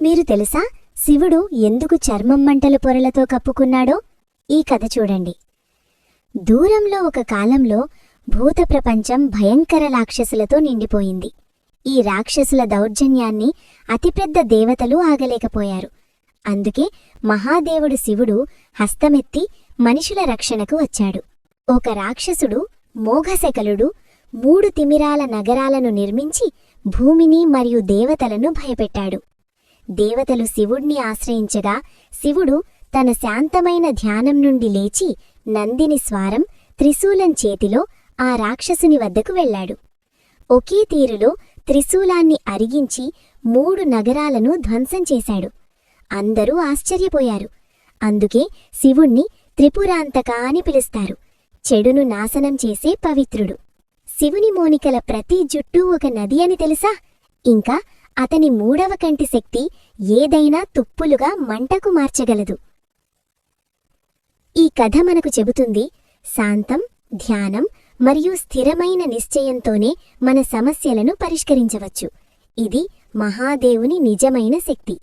మీరు తెలుసా? శివుడు ఎందుకు చర్మం మంటల పొరలతో కప్పుకున్నాడో? ఈ కథ చూడండి. దూరంలో ఒక కాలంలో భూత ప్రపంచం భయంకర రాక్షసులతో నిండిపోయింది. ఈ రాక్షసుల దౌర్జన్యాన్ని అతిపెద్ద దేవతలు ఆగలేకపోయారు. అందుకే మహాదేవుడు శివుడు హస్తమెత్తి మనుషుల రక్షణకు వచ్చాడు. ఒక రాక్షసుడు మోఘశకలుడు మూడు తిమిరాల నగరాలను నిర్మించి భూమిని మరియు దేవతలను భయపెట్టాడు. దేవతలు శివుణ్ణి ఆశ్రయించగా శివుడు తన శాంతమైన ధ్యానం నుండి లేచి నందిని స్వారం త్రిశూలం చేతిలో ఆ రాక్షసుని వద్దకు వెళ్ళాడు. ఒకే తీరులో త్రిశూలాన్ని అరిగించి మూడు నగరాలను ధ్వంసం చేశాడు. అందరూ ఆశ్చర్యపోయారు. అందుకే శివుణ్ణి త్రిపురాంతక అని పిలుస్తారు. చెడును నాశనం చేసే పవిత్రుడు. శివుని మోనికల ప్రతి జుట్టూ ఒక నది అని తెలుసా? ఇంకా అతని మూడవ కంటి శక్తి ఏదైనా తుప్పులుగా మంటకు మార్చగలదు. ఈ కథ మనకు చెబుతుంది శాంతం ధ్యానం మరియు స్థిరమైన నిశ్చయంతోనే మన సమస్యలను పరిష్కరించవచ్చు. ఇది మహాదేవుని నిజమైన శక్తి.